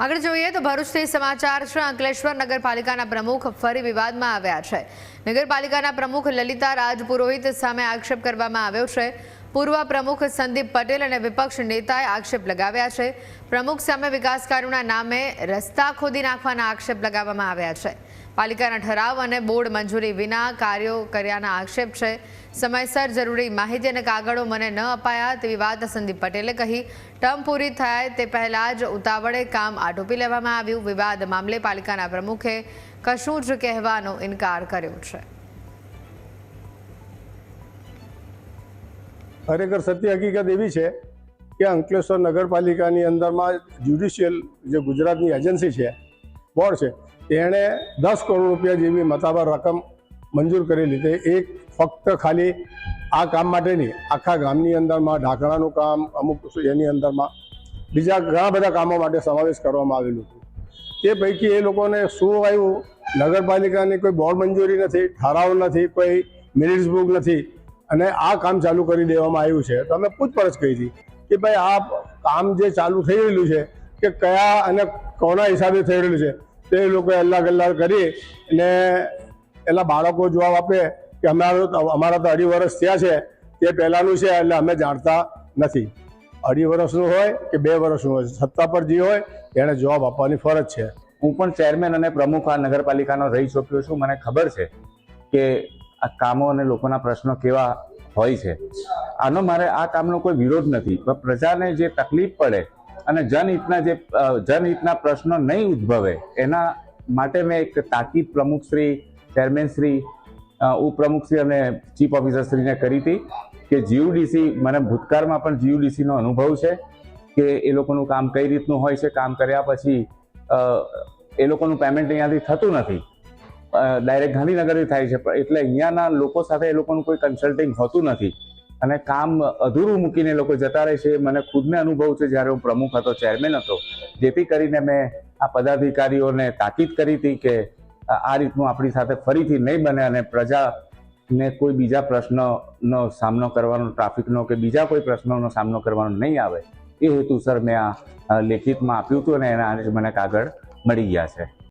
આગળ જોઈએ તો ભરૂચથી સમાચાર છે, અંકલેશ્વર નગરપાલિકાના પ્રમુખ ફરી વિવાદમાં આવ્યા છે. નગરપાલિકાના પ્રમુખ લલિતા રાજપુરોહિત સામે આક્ષેપ કરવામાં આવ્યો છે. પૂર્વ પ્રમુખ સંદીપ પટેલ અને વિપક્ષ નેતાએ આક્ષેપ લગાવ્યા છે. પ્રમુખ સામે વિકાસ કાર્યોના નામે રસ્તા ખોદી નાખવાના આક્ષેપ લગાવવામાં આવ્યા છે. પાલિકાના ઠરાવ અને બોર્ડ મંજૂરી વિના કાર્યો કર્યાના આક્ષેપ છે. સમયસર જરૂરી માહિતી અને કાગળો મને ન અપાયા તેવી વાત સંદીપ પટેલે કહી. ટર્મ પૂરી થાય તે પહેલા જ ઉતાવળે કામ આટોપી લેવામાં આવ્યું. વિવાદ મામલે પાલિકાના પ્રમુખે કશું જ કહેવાનો ઇનકાર કર્યો છે. ખરેખર સત્ય હકીકત એવી છે કે અંકલેશ્વર નગરપાલિકાની અંદરમાં જ્યુડિશિયલ જે ગુજરાતની એજન્સી છે, બોર્ડ છે તેણે દસ કરોડ રૂપિયા જેવી મતાબર રકમ મંજૂર કરી લીધી. એક ફક્ત ખાલી આ કામ માટેની આખા ગામની અંદરમાં, ઢાંકણાનું કામ, અમુક એની અંદરમાં, બીજા ઘણા બધા કામો માટે સમાવેશ કરવામાં આવેલું હતું. તે પૈકી એ લોકોને શું આવ્યું? નગરપાલિકાની કોઈ બોર્ડ મંજૂરી નથી, ઠરાવ નથી, કોઈ મિનિટ્સ બુક નથી. અને આ કામ ચાલુ કરી દેવામાં આવ્યું છે. તો અમે પૂછપરછ કરી હતી કે ભાઈ આ કામ જે ચાલુ થઈ રહેલું છે, કે કયા અને કોના હિસાબે થઈ રહેલું છે? તે લોકો અલ્લાહ ગલ્લા કરી અને એલા બાળકો જવાબ આપે કે અમારો અમારા તો અઢી વર્ષ થયા છે, તે પહેલાંનું છે એટલે અમે જાણતા નથી. અઢી વર્ષનું હોય કે બે વર્ષનું હોય, સત્તા પર જે હોય એણે જવાબ આપવાની ફરજ છે. હું પણ ચેરમેન અને પ્રમુખ આ નગરપાલિકાનો રહી ચૂક્યો છું. મને ખબર છે કે આ કામો અને લોકોના પ્રશ્નો કેવા હોય છે. આનો મારે આ કામનો કોઈ વિરોધ નથી. પણ પ્રજાને જે તકલીફ પડે અને જનહિતના જે જનહિતના પ્રશ્નો નહીં ઉદ્ભવે, એના માટે મેં એક તાકીદ પ્રમુખશ્રી ચેરમેનશ્રી ઉપપ્રમુખશ્રી અને ચીફ ઓફિસરશ્રીને કરી હતી કે જીયુડીસી, મને ભૂતકાળમાં પણ જીયુડીસીનો અનુભવ છે કે એ લોકોનું કામ કઈ રીતનું હોય છે, કામ કર્યા પછી એ લોકોનું પેમેન્ટ અહીંયાથી થતું નથી. ડાયરેક્ટ ગાંધીનગરથી થાય છે એટલે અહીંયાના લોકો સાથે એ લોકોનું કોઈ કન્સલ્ટિંગ હોતું નથી. અને કામ અધૂરું મૂકીને લોકો જતા રહે છે. મને ખુદને અનુભવ છે, જ્યારે હું પ્રમુખ હતો, ચેરમેન હતો, જેથી કરીને મેં આ પદાધિકારીઓને તાકીદ કરી હતી કે આ રીતનું આપણી સાથે ફરીથી નહીં બને અને પ્રજાને કોઈ બીજા પ્રશ્નનો સામનો કરવાનો, ટ્રાફિકનો કે બીજા કોઈ પ્રશ્નોનો સામનો કરવાનો નહીં આવે. એ હેતુસર મેં આ લેખિતમાં આપ્યું હતું અને એના આજે મને કાગળ મળી ગયા છે.